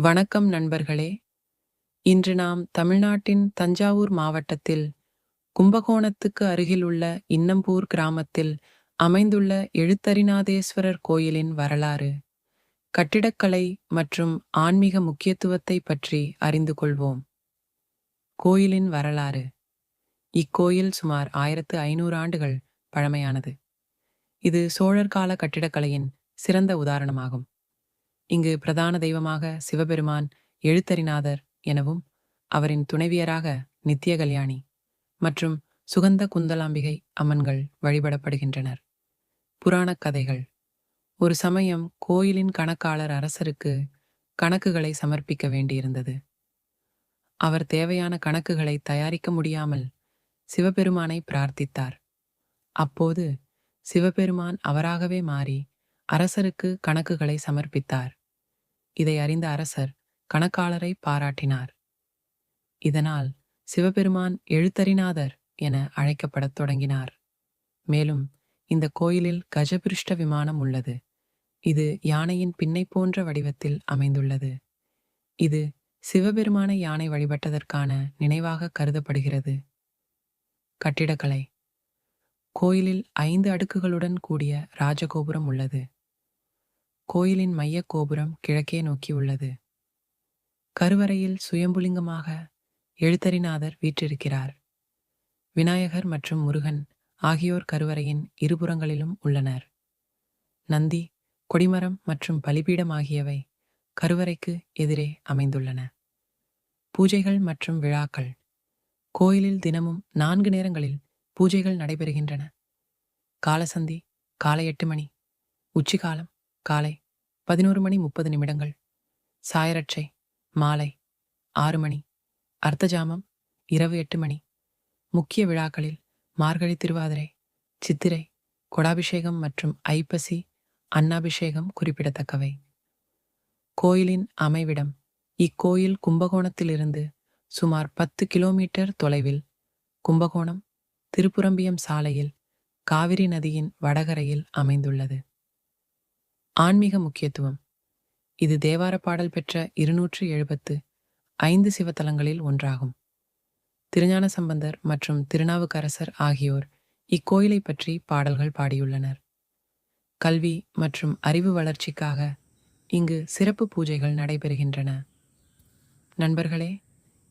வணக்கம் நண்பர்களே. இன்று நாம் தமிழ்நாட்டின் தஞ்சாவூர் மாவட்டத்தில் கும்பகோணத்துக்கு அருகிலுள்ள இன்னம்பூர் கிராமத்தில் அமைந்துள்ள எழுத்தரிநாதேஸ்வரர் கோயிலின் வரலாறு கட்டிடக்கலை மற்றும் ஆன்மீக முக்கியத்துவத்தை பற்றி அறிந்து கொள்வோம். கோயிலின் வரலாறு. இக்கோயில் சுமார் ஆயிரத்து ஐநூறு ஆண்டுகள் பழமையானது. இது சோழர் கால கட்டிடக்கலையின் சிறந்த உதாரணமாகும். இங்கு பிரதான தெய்வமாக சிவபெருமான் எழுத்தறிநாதர் எனவும் அவரின் துணைவியராக நித்திய கல்யாணி மற்றும் சுகந்த குந்தலாம்பிகை அம்மன்கள் வழிபடப்படுகின்றனர். புராணக் கதைகள். ஒரு சமயம் கோயிலின் கணக்காளர் அரசருக்கு கணக்குகளை சமர்ப்பிக்க வேண்டியிருந்தது. அவர் தேவையான கணக்குகளை தயாரிக்க முடியாமல் சிவபெருமானை பிரார்த்தித்தார். அப்போது சிவபெருமான் அவராகவே மாறி அரசருக்கு கணக்குகளை சமர்ப்பித்தார். இதை அறிந்த அரசர் கணக்காளரை பாராட்டினார். இதனால் சிவபெருமான் எழுத்தறிநாதர் என அழைக்கப்படத் தொடங்கினார். மேலும் இந்த கோயிலில் கஜபிருஷ்ட விமானம் உள்ளது. இது யானையின் பின்னை போன்ற வடிவத்தில் அமைந்துள்ளது. இது சிவபெருமானை யானை வழிபட்டதற்கான நினைவாக கருதப்படுகிறது. கட்டிடக்கலை. கோயிலில் ஐந்து அடுக்குகளுடன் கூடிய ராஜகோபுரம் உள்ளது. கோயிலின் மையக் கோபுரம் கிழக்கே நோக்கி உள்ளது. கருவறையில் சுயம்புலிங்கமாக எழுத்தரிநாதர் வீற்றிருக்கிறார். விநாயகர் மற்றும் முருகன் ஆகியோர் கருவறையின் இருபுறங்களிலும் உள்ளனர். நந்தி கொடிமரம் மற்றும் பலிபீடம் ஆகியவை கருவறைக்கு எதிரே அமைந்துள்ளன. பூஜைகள் மற்றும் விழாக்கள். கோயிலில் தினமும் நான்கு நேரங்களில் பூஜைகள் நடைபெறுகின்றன. காலசந்தி காலை எட்டு மணி. உச்சிகாலம் காலை பதினோரு மணி முப்பது நிமிடங்கள். சாயரட்சை மாலை ஆறு மணி. அர்த்தஜாமம் இரவு எட்டு மணி. முக்கிய விழாக்களில் மார்கழி திருவாதிரை சித்திரை கொடாபிஷேகம் மற்றும் ஐப்பசி அன்னாபிஷேகம் குறிப்பிடத்தக்கவை. கோயிலின் அமைவிடம் இக்கோயில் கும்பகோணத்திலிருந்து சுமார் பத்து கிலோமீட்டர் தொலைவில் கும்பகோணம் திருப்புரம்பியம் சாலையில் காவிரி நதியின் வடகரையில் அமைந்துள்ளது. ஆன்மீக முக்கியத்துவம். இது தேவார பாடல் பெற்ற இருநூற்று எழுபத்து ஐந்து சிவத்தலங்களில் ஒன்றாகும். திருஞான சம்பந்தர் மற்றும் திருநாவுக்கரசர் ஆகியோர் இக்கோயிலை பற்றி பாடல்கள் பாடியுள்ளனர். கல்வி மற்றும் அறிவு வளர்ச்சிக்காக இங்கு சிறப்பு பூஜைகள் நடைபெறுகின்றன. நண்பர்களே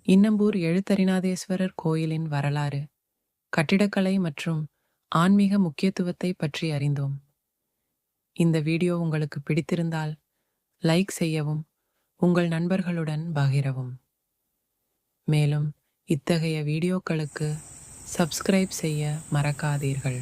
இன்னம்பூர் எழுத்தரிநாதேஸ்வரர் கோயிலின் வரலாறு கட்டிடக்கலை மற்றும் ஆன்மீக முக்கியத்துவத்தை பற்றி அறிந்தோம். இந்த வீடியோ உங்களுக்கு பிடித்திருந்தால் லைக் செய்யவும் உங்கள் நண்பர்களுடன் பகிரவும். மேலும் இத்தகைய வீடியோக்களுக்கு சப்ஸ்கிரைப் செய்ய மறக்காதீர்கள்.